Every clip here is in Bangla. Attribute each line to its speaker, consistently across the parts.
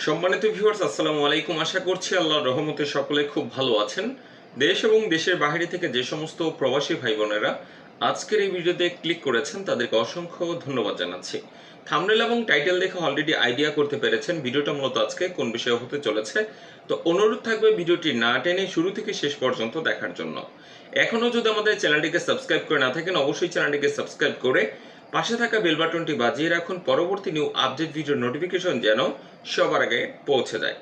Speaker 1: সম্মানিত ভিউয়ার্স আসসালামু আলাইকুম। আশা করছি আল্লাহর রহমতে সকলে খুব ভালো আছেন। দেশ এবং দেশের বাইরে থেকে যে সমস্ত প্রবাসী ভাই বোনেরা আজকের এই ভিডিওতে ক্লিক করেছেন, তাদেরকে অসংখ্য ধন্যবাদ জানাচ্ছি। থামনেল এবং টাইটেল দেখে অলরেডি আইডিয়া করতে পেরেছেন ভিডিওটা মূলত আজকে কোন বিষয়ে হতে চলেছে। তো অনুরোধ থাকবে ভিডিওটি না টেনে শুরু থেকে শেষ পর্যন্ত দেখার জন্য। এখনও যদি আমাদের চ্যানেলটিকে সাবস্ক্রাইব করে না থাকেন, অবশ্যই চ্যানেলটিকে সাবস্ক্রাইব করে পাশে থাকা বেল বাটনটি বাজিয়ে রাখুন। পরবর্তী নিউ আপডেট ভিডিও নোটিফিকেশন যেন সবার আগে পৌঁছে যায়।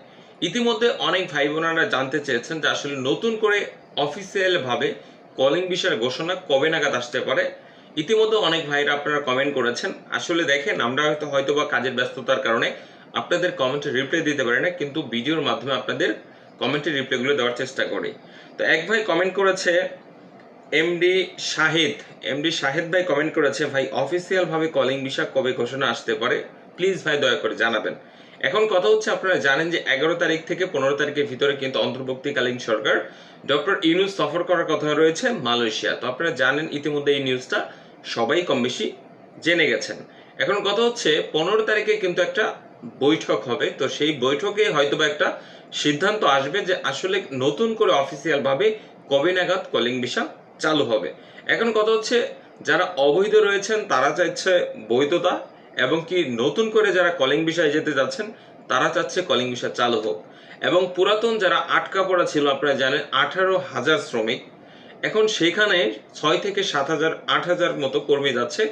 Speaker 1: ইতিমধ্যে অনেক ভাই বোনেরা জানতে চেয়েছেন যে আসলে নতুন করে অফিসিয়াল ভাবে কলিং বিষয়ের ঘোষণা কবে নাগাদ আসতে পারে। ইতিমধ্যে অনেক ভাইরা আপনারা কমেন্ট করেছেন। আসলে দেখেন, আমরা হয়তো হয়তো বা কাজের ব্যস্ততার কারণে আপনাদের কমেন্টে রিপ্লাই দিতে পারি না, কিন্তু ভিডিওর মাধ্যমে আপনাদের কমেন্টের রিপ্লাইগুলো দেওয়ার চেষ্টা করি। তো এক ভাই কমেন্ট করেছে এমডি শাহিদ এমডি শাহিদ ভাই কমেন্ট করেছে, ভাই অফিসিয়াল ভাবে কলিং বিষয় কবে ঘোষণা আসতে পারে? প্লিজ ভাই, দয়া করে জানাবেন। এখন কথা হচ্ছে, আপনারা জানেন যে এগারো তারিখ থেকে পনেরো তারিখের ভিতরে কিন্তু অন্তর্বর্তীকালীন সরকার ডক্টর ইউনুস সফর করার কথা রয়েছে মালয়েশিয়া। তো আপনারা জানেন ইতিমধ্যে এই নিউজটা সবাই কম বেশি জেনে গেছেন। এখন কথা হচ্ছে, পনেরো তারিখে কিন্তু একটা বৈঠক হবে। তো সেই বৈঠকে হয়তোবা একটা সিদ্ধান্ত আসবে যে আসলে নতুন করে অফিসিয়াল ভাবে কবে নাগাদ কলিং ভিসা চালু হবে। এখন কথা হচ্ছে, যারা অবৈধ রয়েছেন, তারা চাইছে বৈধতা এবং কি নতুন করে যারা কলিং বিষয়ে যেতে যাচ্ছেন, তারা চাচ্ছে কলিং বিষয় চালু হোক। এবং পুরাতন যারা আটকা পড়া ছিল, আপনারা জানেন, আঠারো হাজার শ্রমিক। এখন সেখানে ছয় থেকে সাত হাজার, আট হাজার মতো কর্মী যাচ্ছে।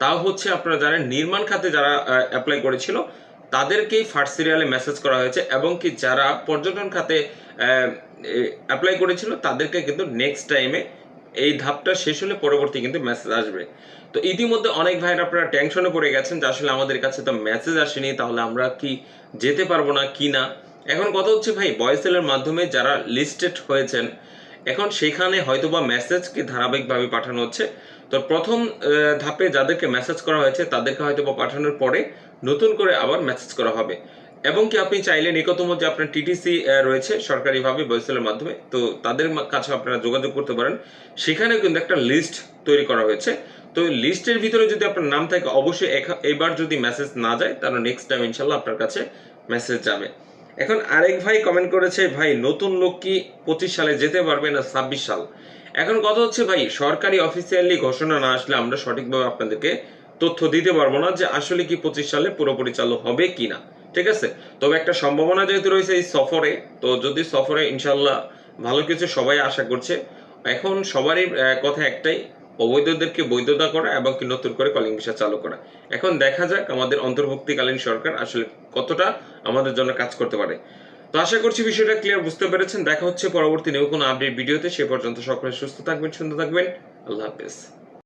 Speaker 1: তাও হচ্ছে আপনারা জানেন, নির্মাণ খাতে যারা অ্যাপ্লাই করেছিল, তাদেরকেই ফার্স্ট সিরিয়ালে মেসেজ করা হয়েছে এবং কি যারা পর্যটন খাতে অ্যাপ্লাই করেছিল, তাদেরকে কিন্তু নেক্সট টাইমে এই ধাপটা শেষ হলে পরবর্তী কিন্তু মেসেজ আসবে। তো ইতিমধ্যে অনেক ভাইয়ের আপনারা টেনশনে পড়ে গেছেন যে আসলে আমাদের কাছে তো মেসেজ আসেনি, তাহলে আমরা কি যেতে পারব না, কি না? এখন কথা হচ্ছে ভাই ভয়েসেলের মাধ্যমে যারা লিস্টেড হয়েছেন, এখন সেখানে হয়তোবা মেসেজকে ধারাবাহিকভাবে পাঠানো হচ্ছে। তো প্রথম ধাপে যাদেরকে মেসেজ করা হয়েছে, তাদেরকে হয়তোবা পাঠানোর পরে নতুন করে আবার মেসেজ করা হবে। এবং কি আপনি চাইলে নিকটতম যে আপনার টিটিসি রয়েছে সরকারিভাবে বয়সেলের মাধ্যমে, তো তাদের কাছে আপনারা যোগাযোগ করতে পারেন। সেখানে কিন্তু একটা লিস্ট তৈরি করা হয়েছে। তো লিস্টের ভিতরে যদি আপনার নাম থাকে, অবশ্যই এবার যদি মেসেজ না যায়, তাহলে নেক্সট টাইম ইনশাল্লাহ আপনার কাছে মেসেজ যাবে। এখন আরেক ভাই কমেন্ট করেছে, ভাই, নতুন লোক কি পঁচিশ সালে যেতে পারবে না ছাব্বিশ সাল? এখন কথা হচ্ছে, ভাই, সরকারি অফিসিয়ালি ঘোষণা না আসলে আমরা সঠিকভাবে আপনাদেরকে তথ্য দিতে পারব না যে আসলে কি পঁচিশ সালে পুরোপুরি চালু হবে কি না ঠিক আছে? তবে একটা সম্ভাবনা যেহেতু রয়েছে এই সফরে, তো যদি সফরে ইনশাল্লাহ ভালো কিছু সবাই আশা করছে, এখন সবারই কথা একটাই, অবৈধদেরকে বৈধতা করা এবং কি নতুন করে কলিং ভিসা চালু করা। এখন দেখা যাক আমাদের অন্তর্ভুক্তিকালীন সরকার আসলে কতটা আমাদের জন্য কাজ করতে পারে। তো আশা করছি বিষয়টা ক্লিয়ার বুঝতে পেরেছেন। দেখা হচ্ছে পরবর্তী নিউ কোনো আপডেট ভিডিওতে। সে পর্যন্ত সকলে সুস্থ থাকবেন, সুন্দর থাকবেন। আল্লাহ হাফেজ।